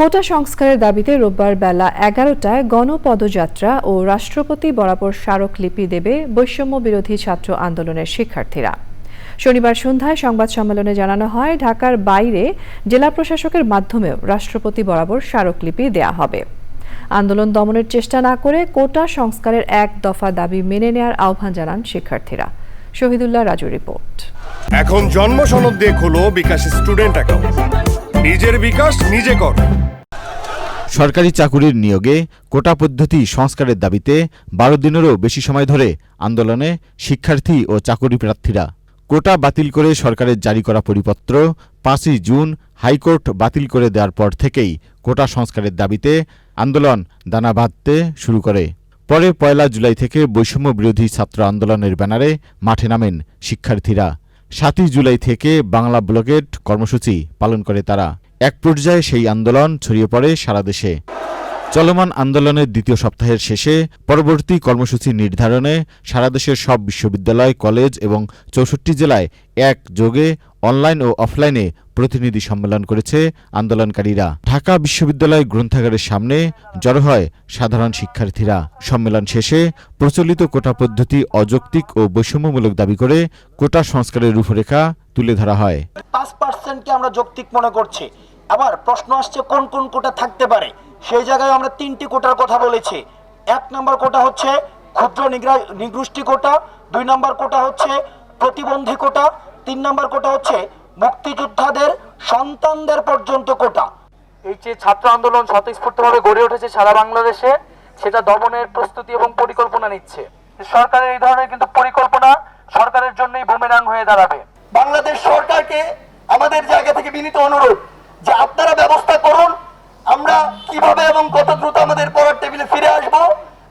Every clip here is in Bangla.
কোটা সংস্কারের দাবিতে রোববার বেলা এগারোটায় গণপদযাত্রা ও রাষ্ট্রপতি বরাবর স্মারকলিপি দেবে বৈষম্য বিরোধী ছাত্র আন্দোলনের শিক্ষার্থীরা। শনিবার সন্ধ্যায় সংবাদ সম্মেলনে জানানো হয়, ঢাকার বাইরে জেলা প্রশাসকের মাধ্যমেও রাষ্ট্রপতি বরাবর স্মারকলিপি দেয়া হবে। আন্দোলন দমনের চেষ্টা না করে কোটা সংস্কারের এক দফা দাবি মেনে নেয়ার আহ্বান জানান শিক্ষার্থীরা। শহীদুল্লাহ রাজু রিপোর্ট। এখন জন্ম সনদ দিয়ে খোলো বিকাশ স্টুডেন্ট অ্যাকাউন্ট। নিজের বিকাশ নিজে কর। সরকারি চাকুরির নিয়োগে কোটা পদ্ধতি সংস্কারের দাবিতে বারো দিনেরও বেশি সময় ধরে আন্দোলনে শিক্ষার্থী ও চাকুরি প্রার্থীরা। কোটা বাতিল করে সরকারের জারি করা পরিপত্র পাঁচই জুন হাইকোর্ট বাতিল করে দেওয়ার পর থেকেই কোটা সংস্কারের দাবিতে আন্দোলন দানা বাঁধতে শুরু করে। পরে পয়লা জুলাই থেকে বৈষম্য বিরোধী ছাত্র আন্দোলনের ব্যানারে মাঠে নামেন শিক্ষার্থীরা। সাতই জুলাই থেকে বাংলা ব্লকেট কর্মসূচি পালন করে তারা। এক পর্যায়ে সেই আন্দোলন ছড়িয়ে পড়ে সারা দেশে। চলমান আন্দোলনের দ্বিতীয় সপ্তাহের শেষে পরবর্তী কর্মসূচি নির্ধারণে সারা দেশের সব বিশ্ববিদ্যালয়, কলেজ এবং চৌষট্টি জেলায় এক যোগে অনলাইন ও অফলাইনে প্রতিনিধি সম্মেলন করেছে আন্দোলনকারীরা। ঢাকা বিশ্ববিদ্যালয় গ্রন্থাগারের সামনে জড়ো হয় সাধারণ শিক্ষার্থীরা। সম্মেলন শেষে প্রচলিত কোটা পদ্ধতি অযৌক্তিক ও বৈষম্যমূলক দাবি করে কোটা সংস্কারের রূপরেখা তুলে ধরা হয়। পাঁচ পার্সেন্টকে আমরা যৌক্তিক মনে করছি। আবার প্রশ্ন আসছে, কোন কোন কোটা থাকতে পারে? সেই জায়গায় আমরা তিনটি কোটার কথা বলেছি। এক নম্বর কোটা হচ্ছে ক্ষুদ্র নিগ্রা- নিগোষ্ঠী কোটা দুই নম্বর কোটা হচ্ছে প্রতিবন্ধী কোটা তিন নম্বর কোটা হচ্ছে মুক্তিযোদ্ধাদের সন্তানদের পর্যন্ত কোটা। এই যে ছাত্র আন্দোলন স্বতঃস্ফূর্তভাবে গড়ে উঠেছে সারা বাংলাদেশে সেটা দমনের প্রস্তুতি এবং পরিকল্পনা নিচ্ছে। সরকারের এই ধরনের কিন্তু পরিকল্পনা সরকারের জন্যই বুমেরাং হয়ে দাঁড়াবে। বাংলাদেশ সরকারকে আমাদের জায়গা থেকে বিনীত অনুরোধ যে আপনারা ব্যবস্থা করুন কীভাবে এবং কত দ্রুত আমাদের পড়ার টেবিলে ফিরে আসব?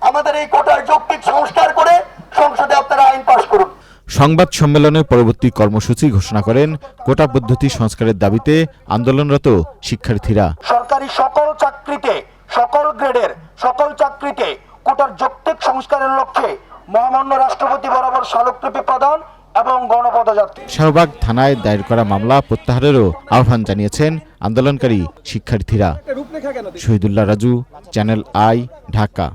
আমাদের এই কোটার যৌক্তিক সংস্কার করে সংসদে আপনারা আইন পাশ করুন। সংবাদ সম্মেলনে পরবর্তী কর্মসূচি ঘোষণা করেন কোটা পদ্ধতি সংস্কারের দাবিতে আন্দোলনরত শিক্ষার্থীরা। সরকারি সকল চাকরিতে সকল গ্রেডের সকল চাকরিতে কোটার যৌক্তিক সংস্কারের লক্ষ্যে মহামান্য রাষ্ট্রপতি বরাবর স্মারকলিপি প্রদান এবং গণপদযাত্রা। শাহবাগ থানায় দায়ের করা মামলা প্রত্যাহারেরও আহ্বান জানিয়েছেন আন্দোলনকারী শিক্ষার্থীরা। Shahidullah Raju channel I Dhaka.